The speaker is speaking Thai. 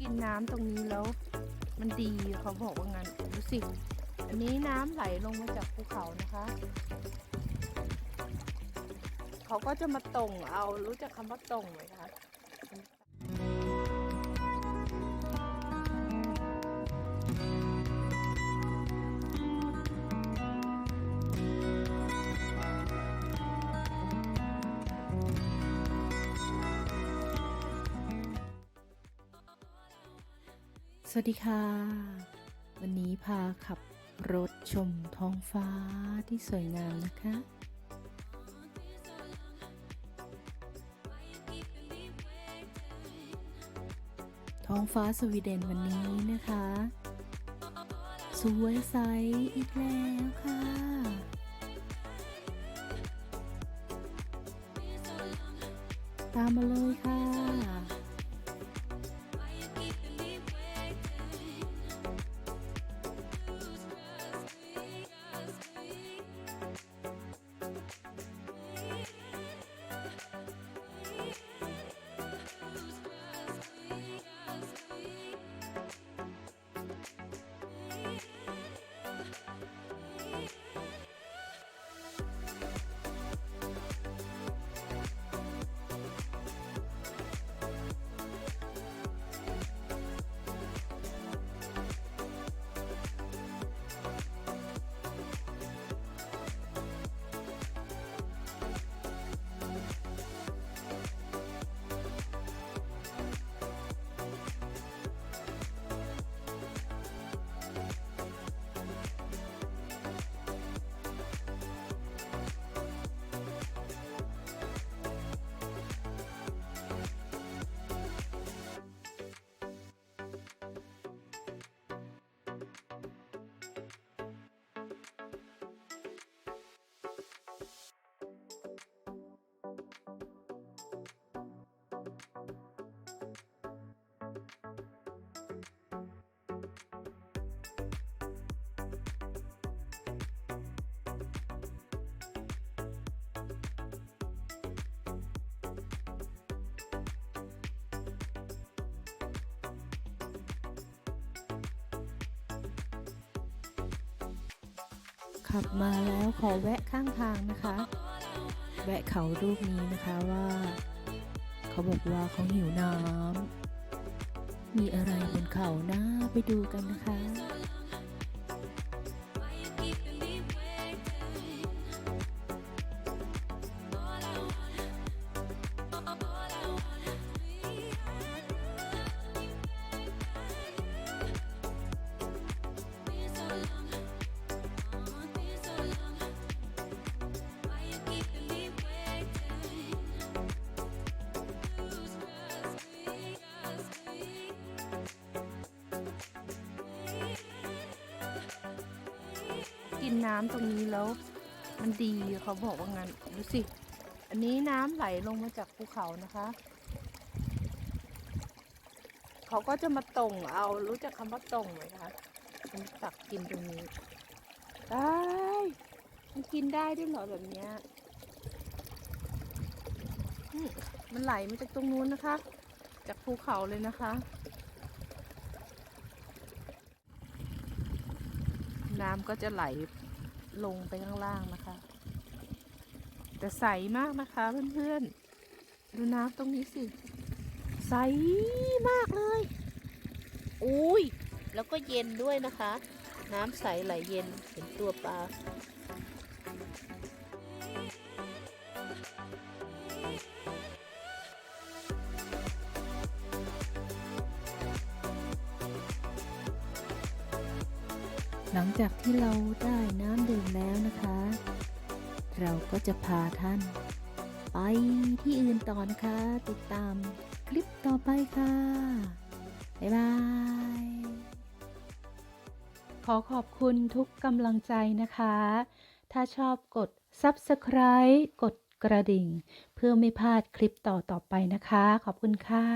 กินน้ำตรงนี้แล้ว มันดีเขาบอกว่างั้นดูสิอันนี้น้ำไหลลงมาจากภูเขานะคะเขาก็จะมาตรงเอารู้จักคำว่าตรงไหมคะ วัสดีค่ะ วันนี้พาขับรถชมท้องฟ้าที่สวยงามนะคะ ท้องฟ้าสวีเดนวันนี้นะคะ สวยใสอีกแล้วค่ะตามมาเลยค่ะ ขับมาแล้วขอแวะข้างทางนะคะ แวะเขารูปนี้นะคะว่า เขาบอกว่าเขาหิวน้ำมีอะไรบนเขานะไปดูกันนะคะ กินน้ำตรงนี้แล้ว มันดีเขาบอกว่างั้นดูสิ อันนี้น้ำไหลลงมาจากภูเขานะคะเขาก็จะมาตรงเอารู้จักคำว่าตรงไหมคะมันตักกินตรงนี้ได้มันกินได้ด้วยเหรอแบบเนี้ยมันไหลมาจากตรงนู้นนะคะ จากภูเขาเลยนะคะ น้ำก็จะไหลลงไปข้างล่างนะคะ แต่ใสมากนะคะเพื่อนๆ ดูน้ำตรงนี้สิ ใสมากเลย อุ้ย แล้วก็เย็นด้วยนะคะ น้ำใสไหลเย็นเห็นตัวปลา หลังจากที่เราได้น้ำดื่มแล้วนะคะ เราก็จะพาท่าน ไปที่อื่นต่อนะคะ ติดตามคลิปต่อไปค่ะ บ๊ายบาย ขอขอบคุณทุกกำลังใจนะคะ ถ้าชอบกด Subscribe กดกระดิ่ง เพื่อไม่พลาดคลิปต่อๆไปนะคะ ขอบคุณค่ะ